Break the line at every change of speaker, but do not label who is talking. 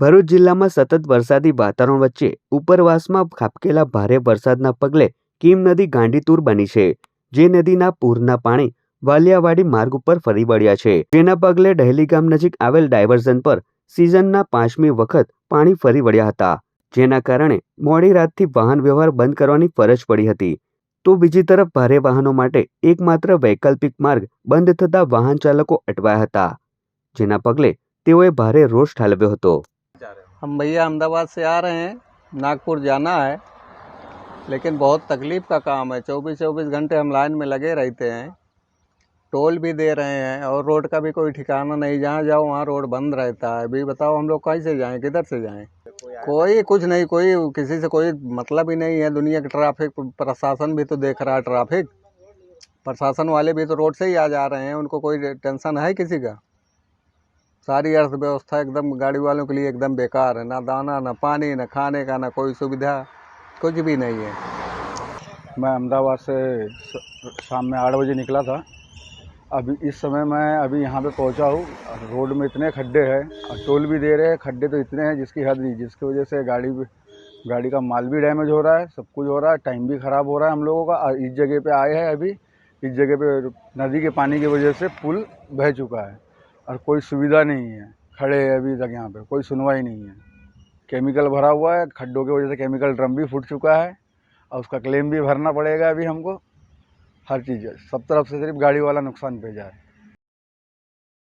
ભરૂચ જિલ્લામાં સતત વરસાદી વાતાવરણ વચ્ચે ઉપરવાસમાં ખાબકેલા ભારે વરસાદના પગલે કીમ નદી ગાંડીતુર બની છે, જે નદીના પૂરના પાણી વાલિયાવાડી માર્ગ ઉપર ફરી વળ્યા છે. જેના પગલે ડહેલી ગામ નજીક આવેલ ડાયવર્ઝન પર સિઝનના પાંચમી વખત પાણી ફરી વળ્યા હતા. જેના કારણે મોડી રાતથી વાહન વ્યવહાર બંધ કરવાની ફરજ પડી હતી. તો બીજી તરફ ભારે વાહનો માટે એકમાત્ર વૈકલ્પિક માર્ગ બંધ થતા વાહન ચાલકો અટવાયા હતા, જેના પગલે તેઓએ ભારે રોષ ઠાલવ્યો હતો.
हम भैया अहमदाबाद से आ रहे हैं। नागपुर जाना है। लेकिन बहुत तकलीफ़ का काम है। चौबीस चौबीस घंटे हम लाइन में लगे रहते हैं। टोल भी दे रहे हैं और रोड का भी कोई ठिकाना नहीं। जहाँ जाओ, वहाँ रोड बंद रहता है। अभी बताओ, हम लोग कहीं से जाएँ? किधर से जाएँ? कोई कुछ नहीं, कोई किसी से कोई मतलब ही नहीं है। दुनिया की ट्रैफ़िक प्रशासन भी तो देख रहा है ट्रैफ़िक। प्रशासन वाले भी तो रोड से ही आ जा रहे हैं। उनको कोई टेंशन है किसी का? सारी अर्थव्यवस्था एकदम गाड़ी वालों के लिए एकदम बेकार है। ना दाना, ना पानी, ना खाने का, ना कोई सुविधा, कुछ भी नहीं है।
मैं अहमदाबाद से शाम में आठ बजे निकला था। अभी, इस समय मैं अभी यहाँ पे पहुँचा हूँ। रोड में इतने खड्डे हैं, और टोल भी दे रहे हैं, खड्डे तो इतने हैं जिसकी हद नहीं, जिसकी वजह से गाड़ी गाड़ी का माल भी डैमेज हो रहा है, सब कुछ हो रहा है, टाइम भी ख़राब हो रहा है हम लोगों का इस जगह पे आए हैं अभी। इस जगह पे नदी के पानी की वजह से पुल बह चुका है। और कोई सुविधा नहीं है। खड़े हैं अभी तक यहाँ पर कोई सुनवाई नहीं है। केमिकल भरा हुआ है, खड्डों की वजह से केमिकल ड्रम भी फूट चुका है और उसका क्लेम भी भरना पड़ेगा अभी हमको। हर चीज़, सब तरफ़ से सिर्फ़ गाड़ी वाला नुकसान पे जाए